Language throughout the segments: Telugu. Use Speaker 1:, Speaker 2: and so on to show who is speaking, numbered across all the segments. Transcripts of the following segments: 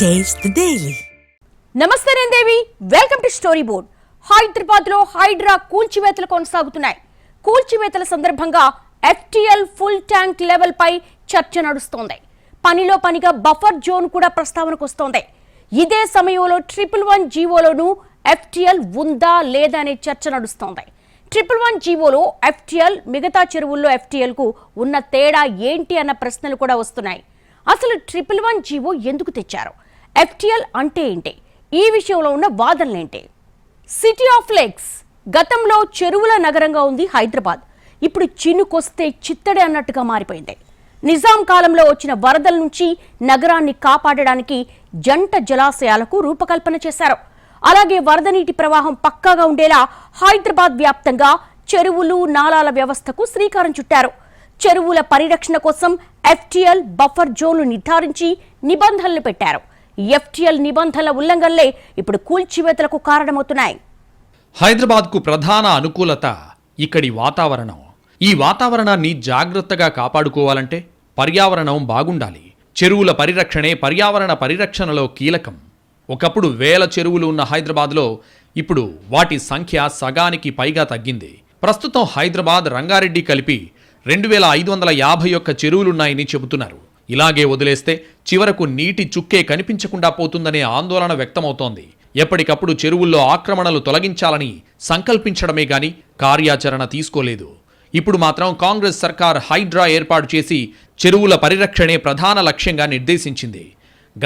Speaker 1: Taste
Speaker 2: నమస్తే దేవి వెల్కమ్ టు స్టోరీ బోర్డ్. హైదరాబాద్లో హైడ్రా కూల్చివేతలు కొనసాగుతున్నాయి. కూల్చివేతల సందర్భంగా ఎఫ్టిఎల్ ఫుల్ ట్యాంక్ లెవెల్ పై చర్చ నడుస్తోంది. పనిలో పనిగా బఫర్ జోన్ కూడా ప్రస్తావనకు వస్తోంది. ఇదే సమయంలో ట్రిపుల్ వన్ జీవోలోనూ ఎఫ్టిఎల్ ఉందా లేదా అనే చర్చ నడుస్తోంది. ట్రిపుల్ వన్ జీవోలో ఎఫ్టిఎల్ మిగతా చెరువుల్లో ఎఫ్టీఎల్కు ఉన్న తేడా ఏంటి అన్న ప్రశ్నలు కూడా వస్తున్నాయి. అసలు ట్రిపుల్ వన్ జీవో ఎందుకు తెచ్చారు? ఎఫ్టిఎల్ అంటే ఏంటి? ఈ విషయంలో ఉన్న వాదనలేంటి? సిటీ ఆఫ్ లేక్స్ గతంలో చెరువుల నగరంగా ఉంది హైదరాబాద్. ఇప్పుడు చినుకొస్తే చిత్తడి అన్నట్టుగా మారిపోయింది. నిజాం కాలంలో వచ్చిన వరదల నుంచి నగరాన్ని కాపాడడానికి జంట జలాశయాలకు రూపకల్పన చేశారు. అలాగే వరద నీటి ప్రవాహం పక్కాగా ఉండేలా హైదరాబాద్ వ్యాప్తంగా చెరువులు నాలాల వ్యవస్థకు శ్రీకారం చుట్టారు. చెరువుల పరిరక్షణ కోసం ఎఫ్టిఎల్ బఫర్ జోన్లు నిర్ధారించి నిబంధనలు పెట్టారు. ఎఫ్టిఎల్ నిబంధనల ఉల్లంఘనలే ఇప్పుడు కూల్చివేతలకు కారణమవుతున్నాయి.
Speaker 3: హైదరాబాద్కు ప్రధాన అనుకూలత ఇక్కడి వాతావరణం. ఈ వాతావరణాన్ని జాగ్రత్తగా కాపాడుకోవాలంటే పర్యావరణం బాగుండాలి. చెరువుల పరిరక్షణే పర్యావరణ పరిరక్షణలో కీలకం. ఒకప్పుడు వేల చెరువులు ఉన్న హైదరాబాద్లో ఇప్పుడు వాటి సంఖ్య సగానికి పైగా తగ్గింది. ప్రస్తుతం హైదరాబాద్ రంగారెడ్డి కలిపి రెండు వేల ఐదు వందల యాభై ఒక్క చెరువులున్నాయని చెబుతున్నారు. ఇలాగే వదిలేస్తే చివరకు నీటి చుక్కే కనిపించకుండా పోతుందనే ఆందోళన వ్యక్తమవుతోంది. ఎప్పటికప్పుడు చెరువుల్లో ఆక్రమణలు తొలగించాలని సంకల్పించడమే గాని కార్యాచరణ తీసుకోలేదు. ఇప్పుడు మాత్రం కాంగ్రెస్ సర్కార్ హైడ్రా ఏర్పాటు చేసి చెరువుల పరిరక్షణే ప్రధాన లక్ష్యంగా నిర్దేశించింది.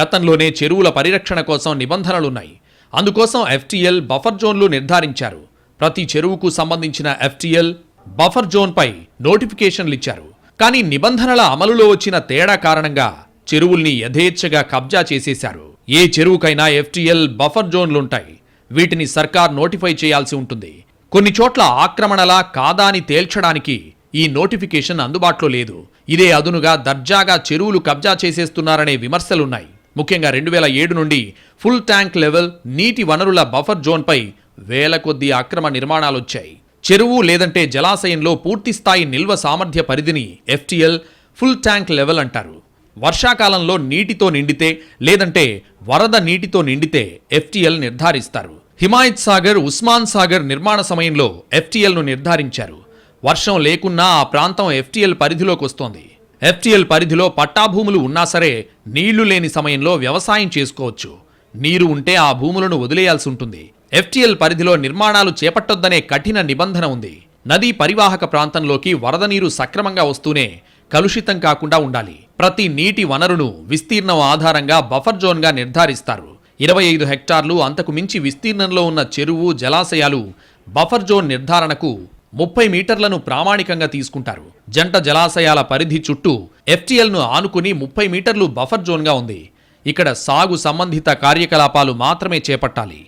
Speaker 3: గతంలోనే చెరువుల పరిరక్షణ కోసం నిబంధనలున్నాయి. అందుకోసం ఎఫ్టీఎల్ బఫర్ జోన్లు నిర్ధారించారు. ప్రతి చెరువుకు సంబంధించిన ఎఫ్టీఎల్ బఫర్ జోన్పై నోటిఫికేషన్లు ఇచ్చారు. కానీ నిబంధనల అమలులో వచ్చిన తేడా కారణంగా చెరువుల్ని యథేచ్ఛగా కబ్జా చేసేశారు. ఏ చెరువుకైనా ఎఫ్టీఎల్ బఫర్ జోన్లుంటాయి. వీటిని సర్కార్ నోటిఫై చేయాల్సి ఉంటుంది. కొన్ని చోట్ల ఆక్రమణలా కాదా అని తేల్చడానికి ఈ నోటిఫికేషన్ అందుబాటులో లేదు. ఇదే అదునుగా దర్జాగా చెరువులు కబ్జా చేసేస్తున్నారనే విమర్శలున్నాయి. ముఖ్యంగా రెండు వేల ఏడు నుండి ఫుల్ ట్యాంక్ లెవెల్ నీటి వనరుల బఫర్ జోన్పై వేల కొద్ది అక్రమ నిర్మాణాలొచ్చాయి. చెరువు లేదంటే జలాశయంలో పూర్తిస్థాయి నిల్వ సామర్థ్య పరిధిని ఎఫ్టీఎల్ ఫుల్ ట్యాంక్ లెవెల్ అంటారు. వర్షాకాలంలో నీటితో నిండితే లేదంటే వరద నీటితో నిండితే ఎఫ్టీఎల్ నిర్ధారిస్తారు. హిమాయత్ సాగర్ ఉస్మాన్ సాగర్ నిర్మాణ సమయంలో ఎఫ్టీఎల్ను నిర్ధారించారు. వర్షం లేకున్నా ఆ ప్రాంతం ఎఫ్టీఎల్ పరిధిలోకి వస్తోంది. ఎఫ్టీఎల్ పరిధిలో పట్టాభూములు ఉన్నా సరే నీళ్ళు లేని సమయంలో వ్యవసాయం చేసుకోవచ్చు. నీరు ఉంటే ఆ భూములను వదిలేయాల్సి ఉంటుంది. ఎఫ్టీఎల్ పరిధిలో నిర్మాణాలు చేపట్టొద్దనే కఠిన నిబంధన ఉంది. నదీ పరివాహక ప్రాంతంలోకి వరద నీరు సక్రమంగా వస్తూనే కలుషితం కాకుండా ఉండాలి. ప్రతి నీటి వనరును విస్తీర్ణం ఆధారంగా బఫర్ జోన్గా నిర్ధారిస్తారు. ఇరవై ఐదు హెక్టార్లు అంతకు మించి విస్తీర్ణంలో ఉన్న చెరువు జలాశయాలు బఫర్ జోన్ నిర్ధారణకు ముప్పై మీటర్లను ప్రామాణికంగా తీసుకుంటారు. జంట జలాశయాల పరిధి చుట్టూ ఎఫ్టీఎల్ను ఆనుకుని ముప్పై మీటర్లు బఫర్ జోన్గా ఉంది. ఇక్కడ సాగు సంబంధిత కార్యకలాపాలు మాత్రమే చేపట్టాలి.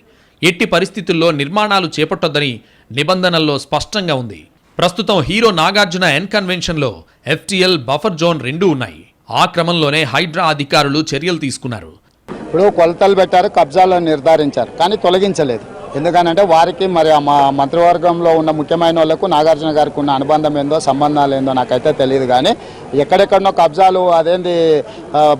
Speaker 3: ఎట్టి పరిస్థితుల్లో నిర్మాణాలు చేపట్టొద్దని నిబంధనల్లో స్పష్టంగా ఉంది. ప్రస్తుతం హీరో నాగార్జున ఎన్ కన్వెన్షన్లో ఎఫ్టీఎల్ బఫర్ జోన్ రెండూ ఉన్నాయి. ఆ క్రమంలోనే హైడ్రా అధికారులు చర్యలు తీసుకున్నారు.
Speaker 4: ఇప్పుడు కొలతలు పెట్టారు కబ్జాలను నిర్ధారించారు కానీ తొలగించలేదు. ఎందుకనంటే వారికి మరి మా మంత్రివర్గంలో ఉన్న ముఖ్యమైన వాళ్ళకు నాగార్జున గారికి ఉన్న అనుబంధం ఏందో సంబంధాలు ఏందో నాకైతే తెలియదు. కానీ ఎక్కడెక్కడనో కబ్జాలు అదేంది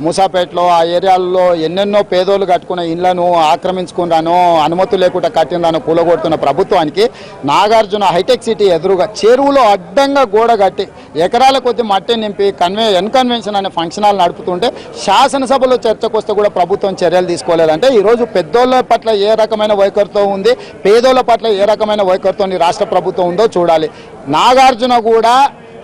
Speaker 4: మూసాపేటలో ఆ ఏరియాల్లో ఎన్నెన్నో పేదోళ్ళు కట్టుకున్న ఇళ్ళను ఆక్రమించుకున్నాను అనుమతి లేకుండా కట్టిందాను కూలగొడుతున్న ప్రభుత్వానికి నాగార్జున హైటెక్ సిటీ ఎదురుగా చెరువులో అడ్డంగా గోడ కట్టి ఎకరాల కొద్ది మట్టి నింపి కన్వే ఎన్ కన్వెన్షన్ అనే ఫంక్షన్ హాల్ నడుపుతుంటే శాసనసభలో చర్చకు వస్తే కూడా ప్రభుత్వం చర్యలు తీసుకోలేదంటే ఈరోజు పెద్దోళ్ళ పట్ల ఏ రకమైన వైఖరితో ఉంది? పేదోళ్ళ పట్ల ఏ రకమైన వైఖరితో రాష్ట్ర ప్రభుత్వం ఉందో చూడాలి. నాగార్జున కూడా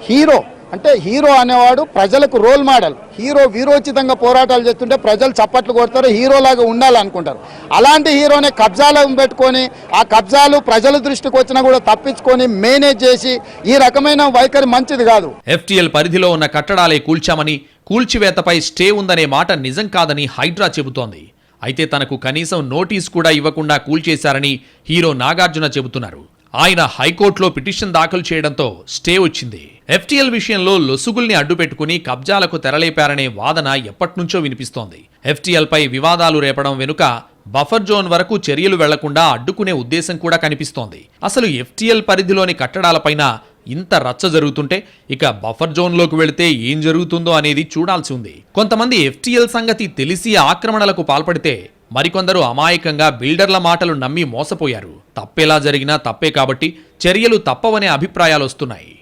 Speaker 4: హీరో. అంటే హీరో అనేవాడు ప్రజలకు రోల్ మోడల్. హీరో వీరోచితంగా పోరాటాలు చేస్తుంటే ప్రజలు చప్పట్లు కొడతారు హీరోలాగా ఉండాలనుకుంటారు. అలాంటి హీరోనే కబ్జాలో పెట్టుకొని ఆ కబ్జాలు ప్రజల దృష్టికి వచ్చినా కూడా తప్పించుకొని మేనేజ్ చేసి ఈ రకమైన వైఖరి మంచిది కాదు.
Speaker 3: ఎఫ్టీఎల్ పరిధిలో ఉన్న కట్టడాలే కూల్చామని కూల్చివేతపై స్టే ఉందనే మాట నిజం కాదని హైడ్రా చెబుతోంది. అయితే తనకు కనీసం నోటీస్ కూడా ఇవ్వకుండా కూల్చేశారని హీరో నాగార్జున చెబుతున్నారు. ఆయన హైకోర్టులో పిటిషన్ దాఖలు చేయడంతో స్టే వచ్చింది. ఎఫ్టీఎల్ విషయంలో లొసుగుల్ని అడ్డుపెట్టుకుని కబ్జాలకు తెరలేపారనే వాదన ఎప్పట్నుంచో వినిపిస్తోంది. ఎఫ్టీఎల్పై వివాదాలు రేపడం వెనుక బఫర్ జోన్ వరకు చర్యలు వెళ్ళకుండా అడ్డుకునే ఉద్దేశం కూడా కనిపిస్తోంది. అసలు ఎఫ్టీఎల్ పరిధిలోని కట్టడాలపైన ఇంత రచ్చ జరుగుతుంటే ఇక బఫర్ జోన్లోకి వెళితే ఏం జరుగుతుందో అనేది చూడాల్సి ఉంది. కొంతమంది ఎఫ్టీఎల్ సంగతి తెలిసి ఆక్రమణలకు పాల్పడితే మరికొందరు అమాయకంగా బిల్డర్ల మాటలు నమ్మి మోసపోయారు. తప్పేలా జరిగినా తప్పే కాబట్టి చర్యలు తప్పవనే అభిప్రాయాలు వస్తున్నాయి.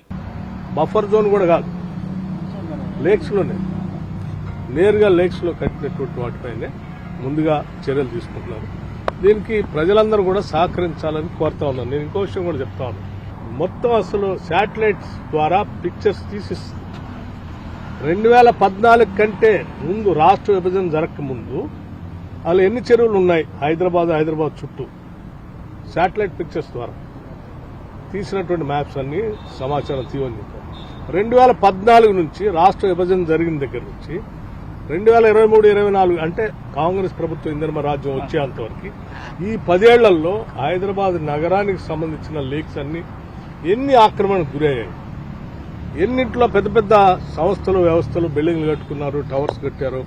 Speaker 1: బఫర్ జోన్ కూడా కాదు. లేక్స్లోనే. నేరుగా లేక్స్లో కట్టినటువంటి వాటిపైనే ముందుగా చర్యలు తీసుకుంటున్నారు. దీనికి ప్రజలందరూ కూడా సహకరించాలని కోరుతా ఉన్నాను. నేను ఇంకో విషయం కూడా చెప్తా ఉన్నాను. మొత్తం అసలు శాటిలైట్స్ ద్వారా పిక్చర్స్ తీసి రెండు వేల పద్నాలుగు కంటే ముందు రాష్ట్ర విభజన జరగక ముందు అలా ఎన్ని చెరువులు ఉన్నాయి హైదరాబాద్ హైదరాబాద్ చుట్టూ? శాటిలైట్ పిక్చర్స్ ద్వారా తీసినటువంటి మ్యాప్స్ అన్ని సమాచారం తీయని చెప్పారు రెండు వేల పద్నాలుగు నుంచి రాష్ట్ర విభజన జరిగిన దగ్గర నుంచి రెండు వేల ఇరవై మూడు ఇరవై నాలుగు అంటే కాంగ్రెస్ ప్రభుత్వం ఇందిరమ రాజ్యం వచ్చేంతవరకు ఈ పదేళ్ళలో హైదరాబాద్ నగరానికి సంబంధించిన లీక్స్ అన్ని ఎన్ని ఆక్రమణకు గురయ్యాయి? ఎన్నింట్లో పెద్ద పెద్ద సంస్థలు వ్యవస్థలు బిల్డింగ్లు కట్టుకున్నారు టవర్స్ కట్టారు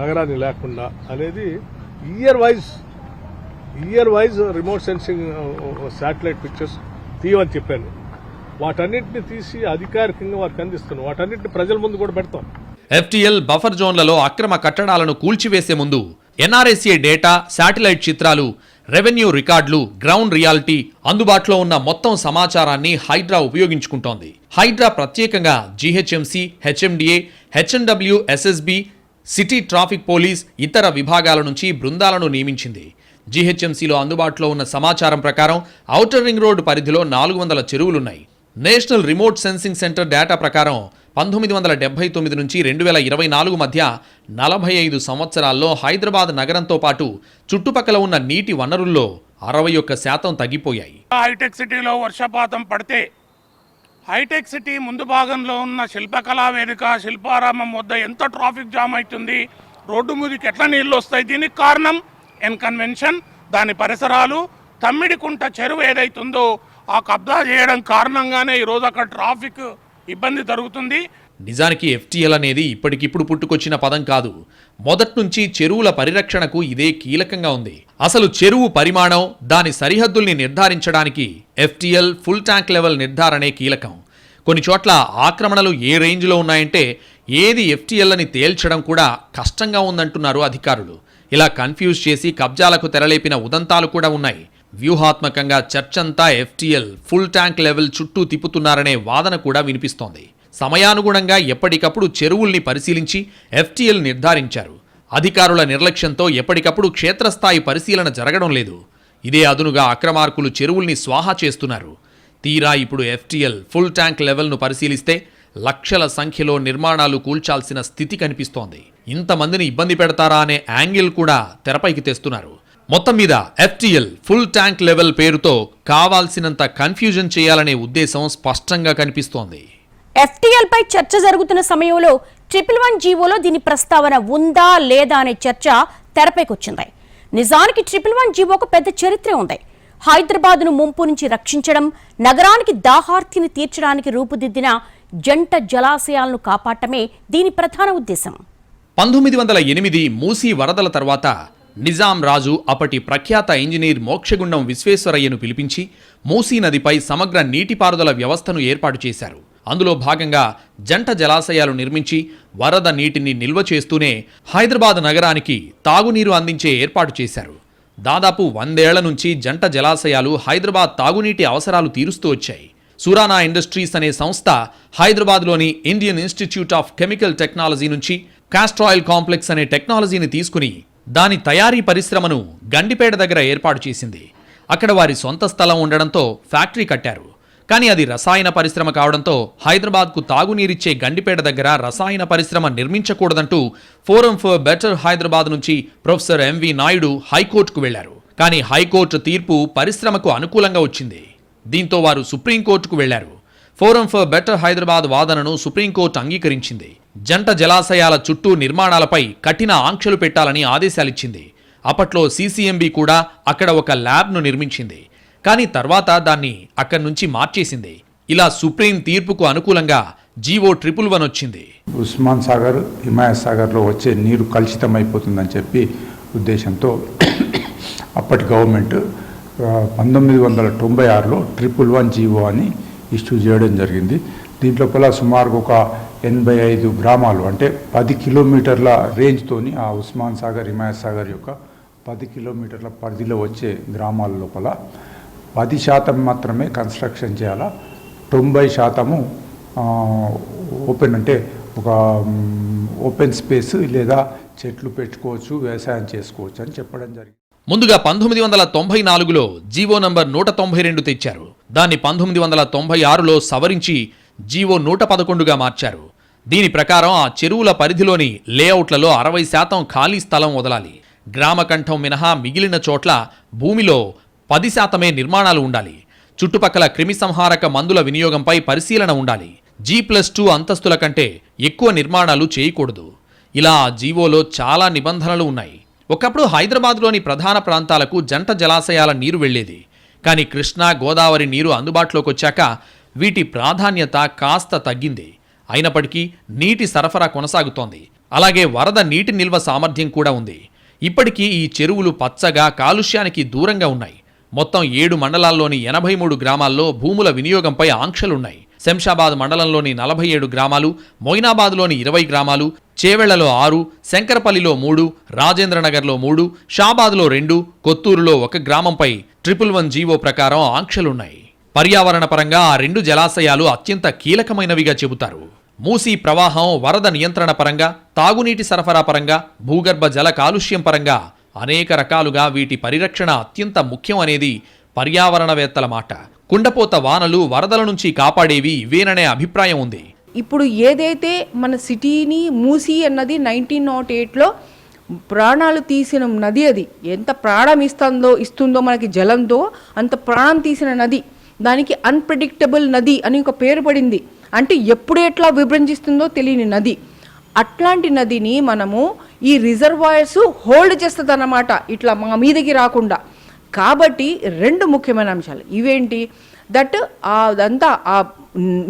Speaker 1: నగరాన్ని లేకుండా అనేది year wise year wise remote sensing satellite pictures తీయమని చెప్పాను. వాటన్నిటిని తీసి అధికారికంగా వారికి అందిస్తున్నాం. వాటన్నిటిని ప్రజల ముందు కూడా పెడతాం.
Speaker 3: ఎఫ్టీఎల్ బఫర్ జోన్లలో అక్రమ కట్టడాలను కూల్చివేసే ముందు ఎన్ఆర్ఎస్ఏ డేటా శాటిలైట్ చిత్రాలు రెవెన్యూ రికార్డులు గ్రౌండ్ రియాలిటీ అందుబాటులో ఉన్న మొత్తం సమాచారాన్ని హైడ్రా ఉపయోగించుకుంటోంది. హైడ్రా ప్రత్యేకంగా GHMC HMDA HMWSSB city traffic police ఇతర విభాగాల నుంచి బృందాలను నియమించింది. జీహెచ్ఎంసీలో అందుబాటులో ఉన్న సమాచారం ప్రకారం ఔటర్ రింగ్ రోడ్డు పరిధిలో నాలుగు వందల చెరువులున్నాయి. National remote sensing centre data ప్రకారం పంతొమ్మిది వందల డెబ్బై తొమ్మిది నుంచి రెండు వేల ఇరవై నాలుగు మధ్య నలభై ఐదు సంవత్సరాల్లో హైదరాబాద్ నగరంతో పాటు చుట్టుపక్కల ఉన్న నీటి వనరుల్లో అరవై ఒక్క శాతం తగ్గిపోయాయి.
Speaker 5: హైటెక్ సిటీలో వర్షపాతం పడితే హైటెక్ సిటీ ముందు భాగంలో ఉన్న శిల్పకళా వేదిక శిల్పారామం వద్ద ఎంత ట్రాఫిక్ జామ్ అవుతుంది రోడ్డు మీదకి ఎట్లా నీళ్ళు వస్తాయి దీనికి కారణం ఎన్ కన్వెన్షన్ దాని పరిసరాలు తమ్మిడికుంట చెరువు ఏదైతుందో ఆ కబ్జా చేయడం కారణంగానే ఈరోజు అక్కడ ట్రాఫిక్ ఇబ్బంది జరుగుతుంది
Speaker 3: నిజానికి ఎఫ్టీఎల్ అనేది ఇప్పటికిప్పుడు పుట్టుకొచ్చిన పదం కాదు. మొదట్నుంచి చెరువుల పరిరక్షణకు ఇదే కీలకంగా ఉంది. అసలు చెరువు పరిమాణం దాని సరిహద్దుల్ని నిర్ధారించడానికి ఎఫ్టీఎల్ ఫుల్ ట్యాంక్ లెవెల్ నిర్ధారణే కీలకం. కొన్ని చోట్ల ఆక్రమణలు ఏ రేంజ్లో ఉన్నాయంటే ఏది ఎఫ్టీఎల్ అని తేల్చడం కూడా కష్టంగా ఉందంటున్నారు అధికారులు. ఇలా కన్ఫ్యూజ్ చేసి కబ్జాలకు తెరలేపిన ఉదంతాలు కూడా ఉన్నాయి. వ్యూహాత్మకంగా చర్చంతా ఎఫ్టీఎల్ ఫుల్ ట్యాంక్ లెవెల్ చుట్టూ తిప్పుతున్నారనే వాదన కూడా వినిపిస్తోంది. సమయానుగుణంగా ఎప్పటికప్పుడు చెరువుల్ని పరిశీలించి ఎఫ్టీఎల్ నిర్ధారించారు. అధికారుల నిర్లక్ష్యంతో ఎప్పటికప్పుడు క్షేత్రస్థాయి పరిశీలన జరగడం లేదు. ఇదే అదునుగా అక్రమార్కులు చెరువుల్ని స్వాహా చేస్తున్నారు. తీరా ఇప్పుడు ఎఫ్టీఎల్ ఫుల్ ట్యాంక్ లెవెల్ను పరిశీలిస్తే లక్షల సంఖ్యలో నిర్మాణాలు కూల్చాల్సిన స్థితి కనిపిస్తోంది. ఇంతమందిని ఇబ్బంది పెడతారా అనే యాంగిల్ కూడా తెరపైకి తెస్తున్నారు. మొత్తం మీద ఎఫ్టీఎల్ ఫుల్ ట్యాంక్ లెవెల్ పేరుతో కావాల్సినంత కన్ఫ్యూజన్ చేయాలనే ఉద్దేశం స్పష్టంగా కనిపిస్తోంది.
Speaker 2: ఎఫ్టీఎల్ పై చర్చ జరుగుతున్న సమయంలో ట్రిపుల్ వన్ జీవోలో దీని ప్రస్తావన ఉందా లేదా అనే చర్చ తెరపైకొచ్చింది. నిజానికి ట్రిపుల్ వన్ జీవోకు పెద్ద చరిత్ర ఉంది. హైదరాబాద్ను ముంపు నుంచి రక్షించడం నగరానికి దాహార్తిని తీర్చడానికి రూపుదిద్దిన జంట జలాశయాలను కాపాడటమే దీని ప్రధాన ఉద్దేశం.
Speaker 3: పంతొమ్మిది వందల ఎనిమిది మూసీ వరదల తర్వాత నిజాం రాజు అప్పటి ప్రఖ్యాత ఇంజనీర్ మోక్షగుండం విశ్వేశ్వరయ్యను పిలిపించి మూసీ నదిపై సమగ్ర నీటిపారుదల వ్యవస్థను ఏర్పాటు చేశారు. అందులో భాగంగా జంట జలాశయాలు నిర్మించి వరద నీటిని నిల్వ చేస్తూనే హైదరాబాద్ నగరానికి తాగునీరు అందించే ఏర్పాటు చేశారు. దాదాపు వందేళ్ళ నుంచి జంట జలాశయాలు హైదరాబాద్ తాగునీటి అవసరాలు తీరుస్తూ వచ్చాయి. సురానా ఇండస్ట్రీస్ అనే సంస్థ హైదరాబాద్లోని Indian institute of chemical technology నుంచి కాస్ట్రాయిల్ కాంప్లెక్స్ అనే టెక్నాలజీని తీసుకుని దాని తయారీ పరిశ్రమను గండిపేట దగ్గర ఏర్పాటు చేసింది. అక్కడ వారి సొంత స్థలం ఉండడంతో ఫ్యాక్టరీ కట్టారు. కానీ అది రసాయన పరిశ్రమ కావడంతో హైదరాబాద్కు తాగునీరిచ్చే గండిపేట దగ్గర రసాయన పరిశ్రమ నిర్మించకూడదంటూ ఫోరం ఫర్ బెటర్ హైదరాబాద్ నుంచి ప్రొఫెసర్ ఎంవి నాయుడు హైకోర్టుకు వెళ్ళారు. కానీ హైకోర్టు తీర్పు పరిశ్రమకు అనుకూలంగా వచ్చింది. దీంతో వారు సుప్రీంకోర్టుకు వెళ్ళారు. ఫోరం ఫర్ బెటర్ హైదరాబాద్ వాదనను సుప్రీంకోర్టు అంగీకరించింది. జంట జలాశయాల చుట్టూ నిర్మాణాలపై కఠిన ఆంక్షలు పెట్టాలని ఆదేశాలిచ్చింది. అప్పట్లో సీసీఎంబీ కూడా అక్కడ ఒక ల్యాబ్ను నిర్మించింది. కానీ తర్వాత దాన్ని అక్కడి నుంచి మార్చేసింది. ఇలా సుప్రీం తీర్పుకు అనుకూలంగా జీవో ట్రిపుల్ వన్ వచ్చింది.
Speaker 6: ఉస్మాన్ సాగర్ హిమాయత్ సాగర్లో వచ్చే నీరు కలుషితమైపోతుందని చెప్పి ఉద్దేశంతో అప్పటి గవర్నమెంట్ పంతొమ్మిది వందల తొంభై ఆరులో ట్రిపుల్ వన్ జీవో అని ఇష్యూ చేయడం జరిగింది. దీంట్లోపల సుమారు ఒక ఎనభై ఐదు గ్రామాలు అంటే పది కిలోమీటర్ల రేంజ్తోని ఆ ఉస్మాన్ సాగర్ హిమాయత్ సాగర్ యొక్క పది కిలోమీటర్ల పరిధిలో వచ్చే గ్రామాల లోపల పది శాతం మాత్రమే కన్స్ట్రక్షన్ చేయాలా? తొంభై శాతము ఓపెన్ అంటే ఒక ఓపెన్ స్పేస్ లేదా చెట్లు పెట్టుకోవచ్చు వ్యవసాయం చేసుకోవచ్చు అని చెప్పడం జరిగింది.
Speaker 3: ముందుగా పంతొమ్మిది వందల తొంభై నాలుగులో జీవో నంబర్ నూట తొంభై రెండు తెచ్చారు. దాన్ని పంతొమ్మిది వందల తొంభై ఆరులో సవరించి జీవో నూట పదకొండుగా మార్చారు. దీని ప్రకారం ఆ చెరువుల పరిధిలోని లేఅవుట్లలో అరవై శాతం ఖాళీ స్థలం వదలాలి. గ్రామకంఠం మినహా మిగిలిన చోట్ల భూమిలో పది శాతమే నిర్మాణాలు ఉండాలి. చుట్టుపక్కల క్రిమిసంహారక మందుల వినియోగంపై పరిశీలన ఉండాలి. జీ ప్లస్ టూ అంతస్తుల కంటే ఎక్కువ నిర్మాణాలు చేయకూడదు. ఇలా జీవోలో చాలా నిబంధనలు ఉన్నాయి. ఒకప్పుడు హైదరాబాద్లోని ప్రధాన ప్రాంతాలకు జంట జలాశయాల నీరు వెళ్ళేది కానీ కృష్ణా గోదావరి నీరు అందుబాటులోకి వచ్చాక వీటి ప్రాధాన్యత కాస్త తగ్గింది. అయినప్పటికీ నీటి సరఫరా కొనసాగుతోంది. అలాగే వరద నీటి నిల్వ సామర్థ్యం కూడా ఉంది. ఇప్పటికీ ఈ చెరువులు పచ్చగా కాలుష్యానికి దూరంగా ఉన్నాయి. మొత్తం ఏడు మండలాల్లోని ఎనభై మూడు గ్రామాల్లో భూముల వినియోగంపై ఆంక్షలున్నాయి. శంషాబాద్ మండలంలోని నలభై ఏడు గ్రామాలు మొయినాబాద్లోని ఇరవై గ్రామాలు చేవెళ్ళలో ఆరు శంకరపల్లిలో మూడు రాజేంద్రనగర్లో మూడు షాబాద్లో రెండు కొత్తూరులో ఒక గ్రామంపై ట్రిపుల్ వన్ జీవో ప్రకారం ఆంక్షలున్నాయి. పర్యావరణ పరంగా ఆ రెండు జలాశయాలు అత్యంత కీలకమైనవిగా చెబుతారు. మూసీ ప్రవాహం వరద నియంత్రణ పరంగా తాగునీటి సరఫరా పరంగా భూగర్భ జల కాలుష్యం పరంగా అనేక రకాలుగా వీటి పరిరక్షణ అత్యంత ముఖ్యం అనేది పర్యావరణవేత్తల మాట. కుండపోత వానలు వరదల నుంచి కాపాడేవి ఇవేననే అభిప్రాయం ఉంది.
Speaker 7: ఇప్పుడు ఏదైతే మన సిటీని మూసి అన్నది నైన్టీన్ నాట్ ఎయిట్లో ప్రాణాలు తీసిన నది అది ఎంత ప్రాణం ఇస్తుందో ఇస్తుందో మనకి జలంతో అంత ప్రాణం తీసిన నది. దానికి అన్ప్రెడిక్టబుల్ నది అని ఒక పేరు పడింది. అంటే ఎప్పుడు ఎట్లా విభజిస్తుందో తెలియని నది. అట్లాంటి నదిని మనము ఈ రిజర్వాయర్స్ హోల్డ్ చేస్తుందన్నమాట. ఇట్లా మా మీదకి రాకుండా. కాబట్టి రెండు ముఖ్యమైన అంశాలు. ఇవేంటి? దట్ అదంతా ఆ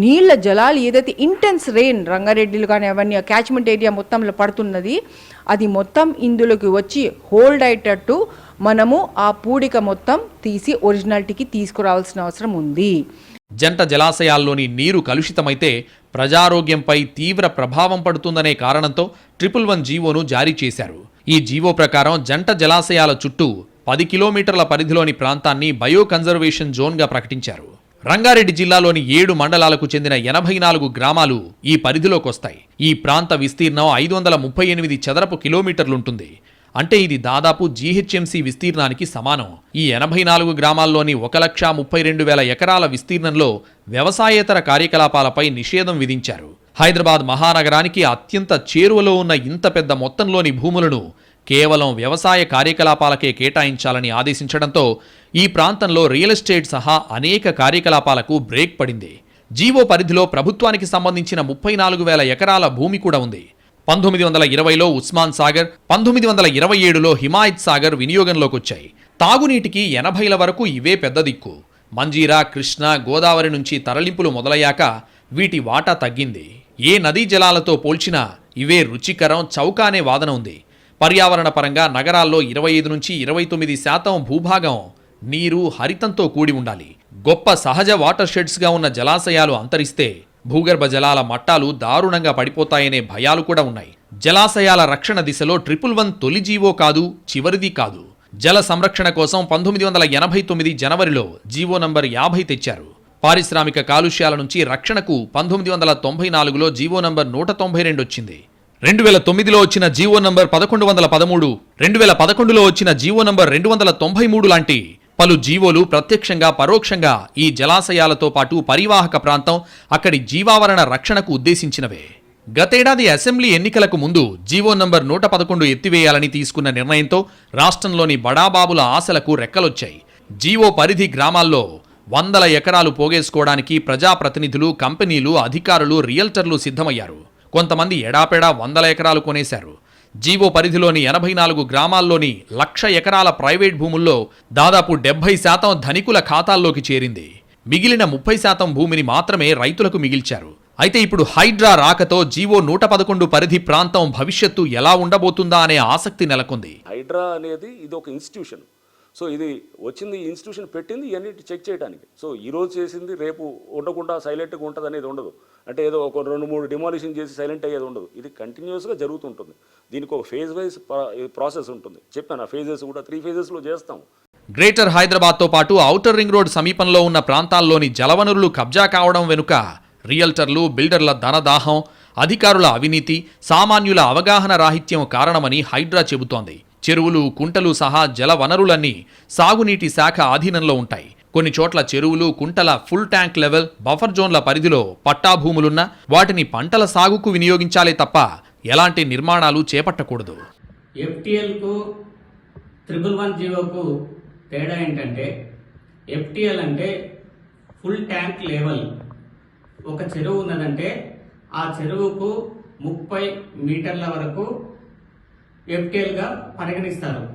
Speaker 7: నీళ్ళ జలాలు ఏదైతే ఇంటెన్స్ రెయిన్ రంగారెడ్డిలు కానీ అవన్నీ క్యాచ్మెంట్ ఏరియా మొత్తంలో పడుతున్నది అది మొత్తం ఇందులోకి వచ్చి హోల్డ్ అయ్యేటట్టు మనము ఆ పూడిక మొత్తం తీసి ఒరిజినాలిటీకి తీసుకురావాల్సిన అవసరం ఉంది.
Speaker 3: జంట జలాశయాల్లోని నీరు కలుషితమైతే ప్రజారోగ్యంపై తీవ్ర ప్రభావం పడుతుందనే కారణంతో ట్రిపుల్ వన్ జీవోను జారీ చేశారు. ఈ జీవో ప్రకారం జంట జలాశయాల చుట్టూ పది కిలోమీటర్ల పరిధిలోని ప్రాంతాన్ని బయో కన్జర్వేషన్ జోన్గా ప్రకటించారు. రంగారెడ్డి జిల్లాలోని ఏడు మండలాలకు చెందిన ఎనభై నాలుగు గ్రామాలు ఈ పరిధిలోకి వస్తాయి ఈ ప్రాంత విస్తీర్ణం ఐదు వందల ముప్పై ఎనిమిది చదరపు కిలోమీటర్లుంటుంది. అంటే ఇది దాదాపు జీహెచ్ఎంసీ విస్తీర్ణానికి సమానం. ఈ ఎనభై నాలుగు గ్రామాల్లోని ఒక లక్ష ముప్పై రెండు వేల ఎకరాల విస్తీర్ణంలో వ్యవసాయేతర కార్యకలాపాలపై నిషేధం విధించారు. హైదరాబాద్ మహానగరానికి అత్యంత చేరువలో ఉన్న ఇంత పెద్ద మొత్తంలోని భూములను కేవలం వ్యవసాయ కార్యకలాపాలకే కేటాయించాలని ఆదేశించడంతో ఈ ప్రాంతంలో రియల్ ఎస్టేట్ సహా అనేక కార్యకలాపాలకు బ్రేక్ పడింది. జీవో పరిధిలో ప్రభుత్వానికి సంబంధించిన ముప్పై నాలుగు వేల ఎకరాల భూమి కూడా ఉంది. పంతొమ్మిది వందల ఇరవైలో ఉస్మాన్ సాగర్ పంతొమ్మిది వందల ఇరవై ఏడులో హిమాయత్ సాగర్ వినియోగంలోకి వచ్చాయి తాగునీటికి ఎనభైల వరకు ఇవే పెద్ద దిక్కు. మంజీరా కృష్ణ గోదావరి నుంచి తరలింపులు మొదలయ్యాక వీటి వాటా తగ్గింది. ఏ నదీ జలాలతో పోల్చినా ఇవే రుచికరం చౌక అనే వాదన ఉంది. పర్యావరణ పరంగా నగరాల్లో ఇరవై ఐదు నుంచి ఇరవై తొమ్మిది శాతం భూభాగం నీరు హరితంతో కూడి ఉండాలి. గొప్ప సహజ వాటర్ షెడ్స్గా ఉన్న జలాశయాలు అంతరిస్తే భూగర్భ జలాల మట్టాలు దారుణంగా పడిపోతాయనే భయాలు కూడా ఉన్నాయి. జలాశయాల రక్షణ దిశలో ట్రిపుల్ వన్ తొలి జీవో కాదు చివరిది కాదు. జల సంరక్షణ కోసం పంతొమ్మిది వందల ఎనభై తొమ్మిది జనవరిలో జీవో నంబర్ యాభై తెచ్చారు. పారిశ్రామిక కాలుష్యాల నుంచి రక్షణకు పంతొమ్మిది వందల తొంభై నాలుగులో జీవో నంబర్ నూట తొంభై రెండు వచ్చింది. రెండు వేల తొమ్మిదిలో వచ్చిన జీవో నంబర్ పదకొండు వందల పదమూడు రెండు వేల పదకొండులో వచ్చిన జీవో నంబర్ రెండు వందల తొంభై మూడు లాంటి పలు జీవోలు ప్రత్యక్షంగా పరోక్షంగా ఈ జలాశయాలతో పాటు పరివాహక ప్రాంతం అక్కడి జీవావరణ రక్షణకు ఉద్దేశించినవే. గతేడాది అసెంబ్లీ ఎన్నికలకు ముందు జీవో నంబర్ నూట పదకొండు ఎత్తివేయాలని తీసుకున్న నిర్ణయంతో రాష్ట్రంలోని బడాబాబుల ఆశలకు రెక్కలొచ్చాయి. జీవో పరిధి గ్రామాల్లో వందల ఎకరాలు పోగేసుకోవడానికి ప్రజాప్రతినిధులు కంపెనీలు అధికారులు రియల్టర్లు సిద్ధమయ్యారు. కొంతమంది ఎడాపెడా వందల ఎకరాలు కొనేశారు. జీవో పరిధిలోని ఎనభై నాలుగు గ్రామాల్లోని లక్ష ఎకరాల ప్రైవేట్ భూముల్లో దాదాపు డెబ్బై శాతం ధనికుల ఖాతాల్లోకి చేరింది. మిగిలిన ముప్పై శాతం భూమిని మాత్రమే రైతులకు మిగిల్చారు. అయితే ఇప్పుడు హైడ్రా రాకతో జీవో నూట పదకొండు పరిధి ప్రాంతం భవిష్యత్తు ఎలా ఉండబోతుందా అనే ఆసక్తి నెలకొంది.
Speaker 8: హైడ్రా అనేది ఇది ఒక ఇన్స్టిట్యూషన్. సో ఇది వచ్చింది ఇన్స్టిట్యూషన్ పెట్టింది ఇవన్నీ చెక్ చేయడానికి. సో ఈరోజు చేసింది రేపు ఉండకుండా సైలెంట్గా ఉంటుంది అనేది ఉండదు. అంటే ఏదో ఒక రెండు మూడు డిమాలిషన్ చేసి సైలెంట్ అయ్యేది ఉండదు. ఇది కంటిన్యూస్గా జరుగుతుంటుంది. దీనికి ఒక ఫేజ్ వైజ్ ప్రాసెస్ ఉంటుంది. చెప్పాను ఆ ఫేజెస్ కూడా త్రీ ఫేజెస్లో చేస్తాం.
Speaker 3: గ్రేటర్ హైదరాబాద్తో పాటు ఔటర్ రింగ్ రోడ్ సమీపంలో ఉన్న ప్రాంతాల్లోని జలవనరులు కబ్జా కావడం వెనుక రియల్టర్లు బిల్డర్ల ధనదాహం అధికారుల అవినీతి సామాన్యుల అవగాహన రాహిత్యం కారణమని హైడ్రా చెబుతోంది. చెరువులు కుంటలు సహా జల వనరులన్నీ సాగునీటి శాఖ ఆధీనంలో ఉంటాయి. కొన్ని చోట్ల చెరువులు కుంటల ఫుల్ ట్యాంక్ లెవెల్ బఫర్ జోన్ల పరిధిలో పట్టాభూములున్న వాటిని పంటల సాగుకు వినియోగించాలే తప్ప ఎలాంటి నిర్మాణాలు చేపట్టకూడదు.
Speaker 9: ఎఫ్టిఎల్కు త్రిబుల్ వన్ జీరోకు తేడా ఏంటంటే ఎఫ్టిఎల్ అంటే ఫుల్ ట్యాంక్ లెవెల్. ఒక చెరువు ఉన్నదంటే ఆ చెరువుకు ముప్పై మీటర్ల వరకు ఎఫ్టిఎల్గా పరిగణిస్తారు.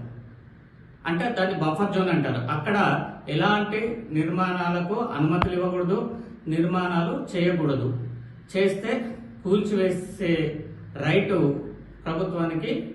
Speaker 9: అంటే దాన్ని బఫర్ జోన్ అంటారు. అక్కడ ఎలాంటి నిర్మాణాలకు అనుమతులు ఇవ్వకూడదు నిర్మాణాలు చేయకూడదు. చేస్తే కూల్చివేసే రైటు ప్రభుత్వానికి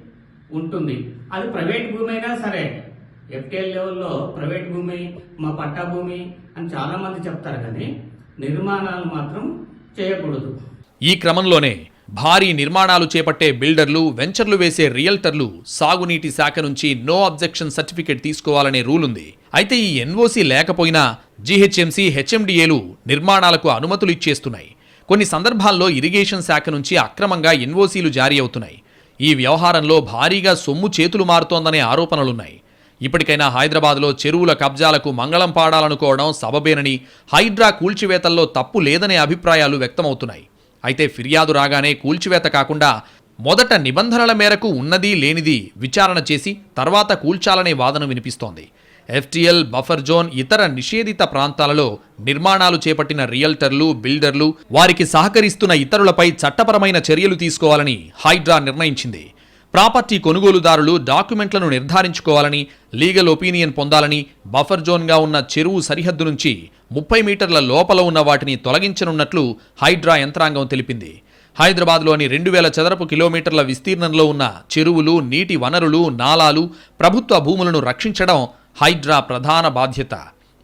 Speaker 9: ఉంటుంది. అది ప్రైవేట్ భూమి అయినా సరే ఎఫ్టీఎల్ లెవెల్లో ప్రైవేట్ భూమి మా పట్టా భూమి అని చాలామంది చెప్తారు కానీ నిర్మాణాలు మాత్రం చేయకూడదు.
Speaker 3: ఈ క్రమంలోనే భారీ నిర్మాణాలు చేపట్టే బిల్డర్లు వెంచర్లు వేసే రియల్టర్లు సాగునీటి శాఖ నుంచి నో అబ్జెక్షన్ సర్టిఫికేట్ తీసుకోవాలనే రూల్ ఉంది అయితే ఈ ఎన్ఓసి లేకపోయినా జీహెచ్ఎంసీ హెచ్ఎండిఏలు నిర్మాణాలకు అనుమతులు ఇచ్చేస్తున్నాయి కొన్ని సందర్భాల్లో ఇరిగేషన్ శాఖ నుంచి అక్రమంగా ఎన్ఓసీలు జారీ అవుతున్నాయి. ఈ వ్యవహారంలో భారీగా సొమ్ము చేతులు మారుతోందనే ఆరోపణలున్నాయి. ఇప్పటికైనా హైదరాబాద్లో చెరువుల కబ్జాలకు మంగళం పాడాలనుకోవడం సబబేనని హైడ్రా కూల్చివేతల్లో తప్పు లేదనే అభిప్రాయాలు వ్యక్తమవుతున్నాయి. అయితే ఫిర్యాదు రాగానే కూల్చివేత కాకుండా మొదట నిబంధనల మేరకు ఉన్నది లేనిది విచారణ చేసి తర్వాత కూల్చాలనే వాదన వినిపిస్తోంది. ఎఫ్టీఎల్ బఫర్ జోన్ ఇతర నిషేధిత ప్రాంతాలలో నిర్మాణాలు చేపట్టిన రియల్టర్లు బిల్డర్లు వారికి సహకరిస్తున్న ఇతరులపై చట్టపరమైన చర్యలు తీసుకోవాలని హైడ్రా నిర్ణయించింది. ప్రాపర్టీ కొనుగోలుదారులు డాక్యుమెంట్లను నిర్ధారించుకోవాలని లీగల్ ఒపీనియన్ పొందాలని బఫర్ జోన్గా ఉన్న చెరువు సరిహద్దు నుంచి ముప్పై మీటర్ల లోపల ఉన్న వాటిని తొలగించనున్నట్లు హైడ్రా యంత్రాంగం తెలిపింది. హైదరాబాద్లోని రెండు వేల చదరపు కిలోమీటర్ల విస్తీర్ణంలో ఉన్న చెరువులు నీటి వనరులు నాలాలు ప్రభుత్వ భూములను రక్షించడం హైడ్రా ప్రధాన బాధ్యత.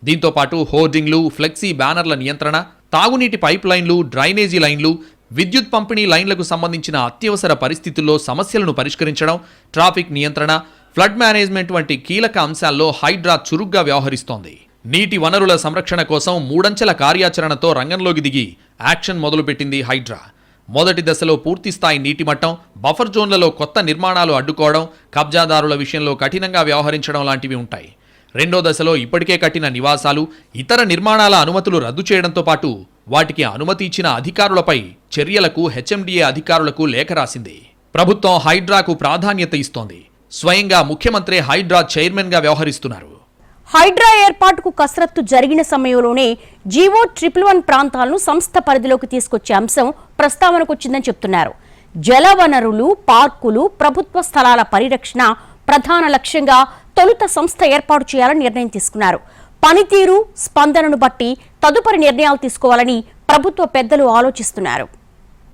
Speaker 3: దీంతో పాటు హోర్డింగ్లు ఫ్లెక్సీ బ్యానర్ల నియంత్రణ తాగునీటి పైప్ లైన్లు డ్రైనేజీ లైన్లు విద్యుత్ పంపిణీ లైన్లకు సంబంధించిన అత్యవసర పరిస్థితుల్లో సమస్యలను పరిష్కరించడం ట్రాఫిక్ నియంత్రణ ఫ్లడ్ మేనేజ్మెంట్ వంటి కీలక అంశాల్లో హైడ్రా చురుగ్గా వ్యవహరిస్తోంది. నీటి వనరుల సంరక్షణ కోసం మూడంచెల కార్యాచరణతో రంగంలోకి దిగి యాక్షన్ మొదలుపెట్టింది హైడ్రా. మొదటి దశలో పూర్తిస్థాయి నీటి మట్టం బఫర్ జోన్లలో కొత్త నిర్మాణాలు అడ్డుకోవడం కబ్జాదారుల విషయంలో కఠినంగా వ్యవహరించడం లాంటివి ఉంటాయి. రెండో దశలో ఇప్పటికే కట్టిన నివాసాలు ఇతర నిర్మాణాల అనుమతులు రద్దు చేయడంతో పాటు వాటికి అనుమతి ఇచ్చిన అధికారులపై చర్యలకు హెచ్ఎండిఏ అధికారులకు లేఖ రాసింది. ప్రభుత్వం హైడ్రాకు ప్రాధాన్యత ఇస్తోంది. స్వయంగా ముఖ్యమంత్రి హైడ్రా చైర్మన్గా వ్యవహరిస్తున్నారు.
Speaker 2: హైడ్రా ఏర్పాటుకు కసరత్తు జరిగిన సమయంలోనే జీవో ట్రిపుల్ వన్ ప్రాంతాలను సంస్థ పరిధిలోకి తీసుకొచ్చే అంశం ప్రస్తావనకు వచ్చిందని చెప్తున్నారు. జలవనరులు పార్కులు ప్రభుత్వ స్థలాల పరిరక్షణ ప్రధాన లక్ష్యంగా తొలుత సంస్థ ఏర్పాటు చేయాలని నిర్ణయం తీసుకున్నారు. పనితీరు స్పందనను బట్టి తదుపరి నిర్ణయాలు తీసుకోవాలని ప్రభుత్వ పెద్దలు ఆలోచిస్తున్నారు.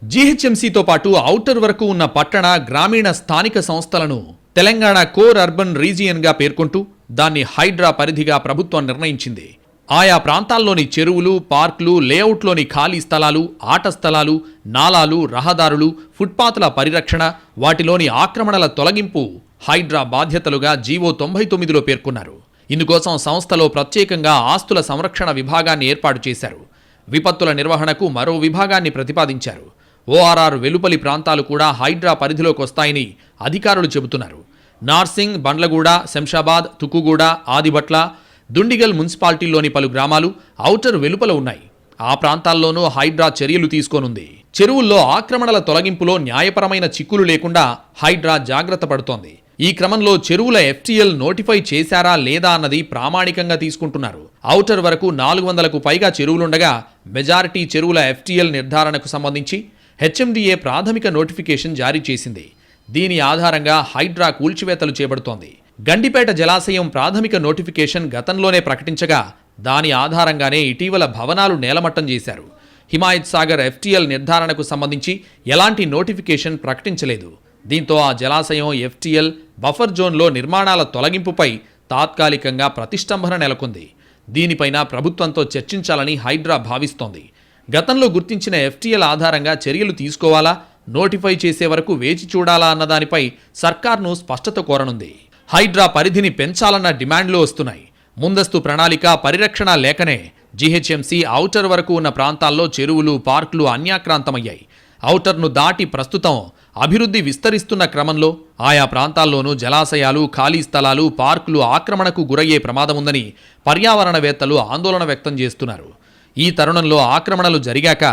Speaker 3: జీహెచ్ఎంసీతో పాటు ఔటర్ వరకు ఉన్న పట్టణ గ్రామీణ స్థానిక సంస్థలను తెలంగాణ కోర్ అర్బన్ రీజియన్గా పేర్కొంటూ దాన్ని హైడ్రా పరిధిగా ప్రభుత్వం నిర్ణయించింది. ఆయా ప్రాంతాల్లోని చెరువులు పార్కులు లేఅవుట్లోని ఖాళీ స్థలాలు ఆట స్థలాలు నాలాలు రహదారులు ఫుట్పాత్ల పరిరక్షణ వాటిలోని ఆక్రమణల తొలగింపు హైడ్రా బాధ్యతలుగా జీవో తొంభై తొమ్మిదిలో పేర్కొన్నారు. ఇందుకోసం సంస్థలో ప్రత్యేకంగా ఆస్తుల సంరక్షణ విభాగాన్ని ఏర్పాటు చేశారు. విపత్తుల నిర్వహణకు మరో విభాగాన్ని ప్రతిపాదించారు. ఓఆర్ఆర్ వెలుపలి ప్రాంతాలు కూడా హైడ్రా పరిధిలోకి వస్తాయని అధికారులు చెబుతున్నారు. నార్సింగ్ బండ్లగూడ శంషాబాద్ తుక్కుగూడ ఆదిబట్ల దుండిగల్ మున్సిపాలిటీల్లోని పలు గ్రామాలు ఔటర్ వెలుపల ఉన్నాయి. ఆ ప్రాంతాల్లోనూ హైడ్రా చర్యలు తీసుకోనుంది. చెరువుల్లో ఆక్రమణల తొలగింపులో న్యాయపరమైన చిక్కులు లేకుండా హైడ్రా జాగ్రత్త పడుతోంది. ఈ క్రమంలో చెరువుల ఎఫ్టీఎల్ నోటిఫై చేశారా లేదా అన్నది ప్రామాణికంగా తీసుకుంటున్నారు. ఔటర్ వరకు నాలుగు వందలకు పైగా చెరువులుండగా మెజారిటీ చెరువుల ఎఫ్టీఎల్ నిర్ధారణకు సంబంధించి హెచ్ఎండిఏ ప్రాథమిక నోటిఫికేషన్ జారీ చేసింది. దీని ఆధారంగా హైడ్రా కూల్చివేతలు చేపడుతోంది. గండిపేట జలాశయం ప్రాథమిక నోటిఫికేషన్ గతంలోనే ప్రకటించగా దాని ఆధారంగానే ఇటీవల భవనాలు నేలమట్టం చేశారు. హిమాయత్ సాగర్ ఎఫ్టీఎల్ నిర్ధారణకు సంబంధించి ఎలాంటి నోటిఫికేషన్ ప్రకటించలేదు. దీంతో ఆ జలాశయం ఎఫ్టీఎల్ బఫర్ జోన్లో నిర్మాణాల తొలగింపుపై తాత్కాలికంగా ప్రతిష్టంభన నెలకొంది. దీనిపైన ప్రభుత్వంతో చర్చించాలని హైడ్రా భావిస్తోంది. గతంలో గుర్తించిన ఎఫ్టీఎల్ ఆధారంగా చర్యలు తీసుకోవాలా నోటిఫై చేసే వరకు వేచి చూడాలా అన్న దానిపై సర్కార్ను స్పష్టత కోరనుంది. హైడ్రా పరిధిని పెంచాలన్న డిమాండ్లు వస్తున్నాయి. ముందస్తు ప్రణాళిక పరిరక్షణ లేకనే జీహెచ్ఎంసీ ఔటర్ వరకు ఉన్న ప్రాంతాల్లో చెరువులు పార్కులు అన్యాక్రాంతమయ్యాయి. ఔటర్ను దాటి ప్రస్తుతం అభివృద్ధి విస్తరిస్తున్న క్రమంలో ఆయా ప్రాంతాల్లోనూ జలాశయాలు ఖాళీ స్థలాలు పార్కులు ఆక్రమణకు గురయ్యే ప్రమాదముందని పర్యావరణవేత్తలు ఆందోళన వ్యక్తం చేస్తున్నారు. ఈ తరుణంలో ఆక్రమణలు జరిగాక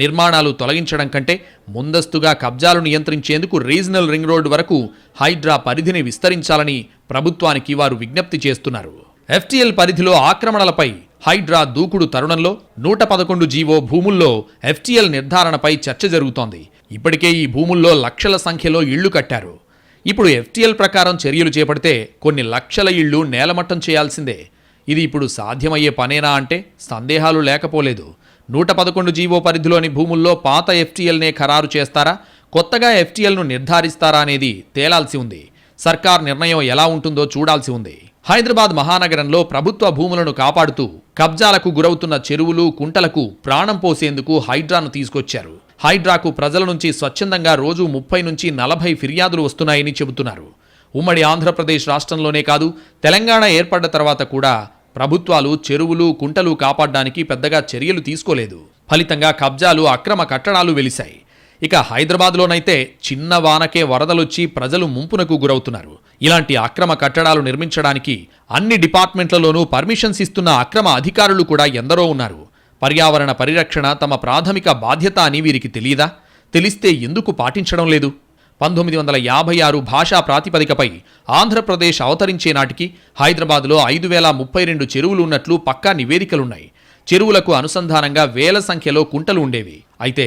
Speaker 3: నిర్మాణాలు తొలగించడం కంటే ముందస్తుగా కబ్జాలు నియంత్రించేందుకు రీజనల్ రింగ్ రోడ్డు వరకు హైడ్రా పరిధిని విస్తరించాలని ప్రభుత్వానికి వారు విజ్ఞప్తి చేస్తున్నారు. ఎఫ్టీఎల్ పరిధిలో ఆక్రమణలపై హైడ్రా దూకుడు తరుణంలో నూట పదకొండు జీవో భూముల్లో ఎఫ్టీఎల్ నిర్ధారణపై చర్చ జరుగుతోంది. ఇప్పటికే ఈ భూముల్లో లక్షల సంఖ్యలో ఇళ్ళు కట్టారు. ఇప్పుడు ఎఫ్టీఎల్ ప్రకారం చర్యలు చేపడితే కొన్ని లక్షల ఇళ్ళు నేలమట్టం చేయాల్సిందే. ఇది ఇప్పుడు సాధ్యమయ్యే పనేనా అంటే సందేహాలు లేకపోలేదు. నూట పదకొండు జీవో పరిధిలోని భూముల్లో పాత ఎఫ్టీఎల్నే ఖరారు చేస్తారా? కొత్తగా ఎఫ్టీఎల్ను నిర్ధారిస్తారా అనేది తేలాల్సి ఉంది. సర్కార్ నిర్ణయం ఎలా ఉంటుందో చూడాల్సి ఉంది. హైదరాబాద్ మహానగరంలో ప్రభుత్వ భూములను కాపాడుతూ కబ్జాలకు గురవుతున్న చెరువులు కుంటలకు ప్రాణం పోసేందుకు హైడ్రాను తీసుకొచ్చారు. హైడ్రాకు ప్రజల నుంచి స్వచ్ఛందంగా రోజు ముప్పై నుంచి నలభై ఫిర్యాదులు వస్తున్నాయని చెబుతున్నారు. ఉమ్మడి ఆంధ్రప్రదేశ్ రాష్ట్రంలోనే కాదు తెలంగాణ ఏర్పడ్డ తర్వాత కూడా ప్రభుత్వాలు చెరువులు కుంటలు కాపాడడానికి పెద్దగా చర్యలు తీసుకోలేదు. ఫలితంగా కబ్జాలు అక్రమ కట్టడాలు వెలిశాయి. ఇక హైదరాబాద్లోనైతే చిన్న వానకే వరదలొచ్చి ప్రజలు ముంపునకు గురవుతున్నారు. ఇలాంటి అక్రమ కట్టడాలు నిర్మించడానికి అన్ని డిపార్ట్మెంట్లలోనూ పర్మిషన్స్ ఇస్తున్న అక్రమ అధికారులు కూడా ఎందరో ఉన్నారు. పర్యావరణ పరిరక్షణ తమ ప్రాథమిక బాధ్యత అని వీరికి తెలియదా? తెలిస్తే ఎందుకు పాటించడం లేదు? పంతొమ్మిది వందల యాభై ఆరు భాషా ప్రాతిపదికపై ఆంధ్రప్రదేశ్ అవతరించే నాటికి హైదరాబాద్లో ఐదు వేల ముప్పై రెండు చెరువులు ఉన్నట్లు పక్కా నివేదికలున్నాయి. చెరువులకు అనుసంధానంగా వేల సంఖ్యలో కుంటలు ఉండేవి. అయితే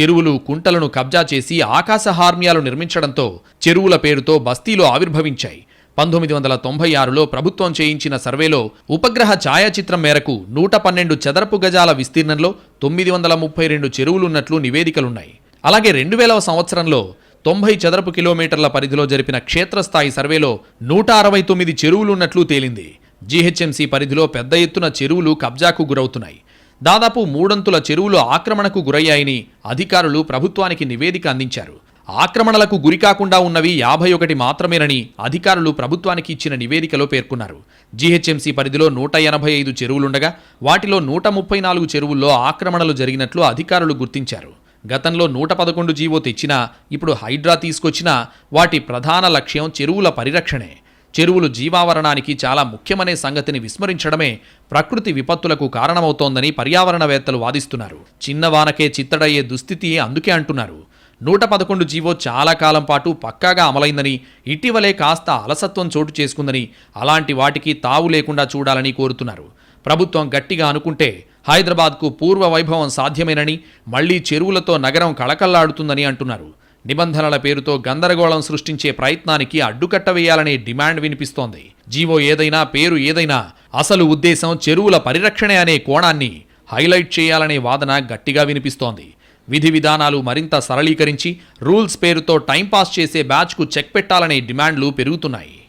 Speaker 3: చెరువులు కుంటలను కబ్జా చేసి ఆకాశహార్మ్యాలు నిర్మించడంతో చెరువుల పేరుతో బస్తీలు ఆవిర్భవించాయి. పంతొమ్మిది వందల తొంభై ఆరులో ప్రభుత్వం చేయించిన సర్వేలో ఉపగ్రహ ఛాయాచిత్రం మేరకు నూట పన్నెండు చదరపు గజాల విస్తీర్ణంలో తొమ్మిది వందల ముప్పై రెండు చెరువులున్నట్లు నివేదికలున్నాయి. అలాగే రెండు వేలవ సంవత్సరంలో తొంభై చదరపు కిలోమీటర్ల పరిధిలో జరిపిన క్షేత్రస్థాయి సర్వేలో నూట అరవై తొమ్మిది చెరువులున్నట్లు తేలింది. జీహెచ్ఎంసీ పరిధిలో పెద్ద ఎత్తున చెరువులు కబ్జాకు గురవుతున్నాయి. దాదాపు మూడంతుల చెరువులు ఆక్రమణకు గురయ్యాయని అధికారులు ప్రభుత్వానికి నివేదిక అందించారు. ఆక్రమణలకు గురికాకుండా ఉన్నవి యాభై ఒకటి మాత్రమేనని అధికారులు ప్రభుత్వానికి ఇచ్చిన నివేదికలో పేర్కొన్నారు. జీహెచ్ఎంసీ పరిధిలో నూట ఎనభై ఐదు చెరువులుండగా వాటిలో నూట ముప్పై నాలుగు చెరువుల్లో ఆక్రమణలు జరిగినట్లు అధికారులు గుర్తించారు. గతంలో నూట పదకొండు జీవో తెచ్చినా ఇప్పుడు హైడ్రా తీసుకొచ్చినా వాటి ప్రధాన లక్ష్యం చెరువుల పరిరక్షణే. చెరువులు జీవావరణానికి చాలా ముఖ్యమనే సంగతిని విస్మరించడమే ప్రకృతి విపత్తులకు కారణమవుతోందని పర్యావరణవేత్తలు వాదిస్తున్నారు. చిన్న వానకే చిత్తడయ్యే దుస్థితి అందుకే అంటున్నారు. నూట పదకొండు జీవో చాలా కాలం పాటు పక్కాగా అమలైందని ఇటీవలే కాస్త అలసత్వం చోటు చేసుకుందని అలాంటి వాటికి తావు లేకుండా చూడాలని కోరుతున్నారు. ప్రభుత్వం గట్టిగా అనుకుంటే హైదరాబాద్కు పూర్వ వైభవం సాధ్యమేనని మళ్ళీ చెరువులతో నగరం కళకళ్ళాడుతుందని అంటున్నారు. నిబంధనల పేరుతో గందరగోళం సృష్టించే ప్రయత్నానికి అడ్డుకట్ట వేయాలనే డిమాండ్ వినిపిస్తోంది. జీవో ఏదైనా పేరు ఏదైనా అసలు ఉద్దేశం చెరువుల పరిరక్షణే అనే కోణాన్ని హైలైట్ చేయాలనే వాదన గట్టిగా వినిపిస్తోంది. విధి విధానాలు మరింత సరళీకరించి రూల్స్ పేరుతో టైంపాస్ చేసే బ్యాచ్కు చెక్ పెట్టాలనే డిమాండ్లు పెరుగుతున్నాయి.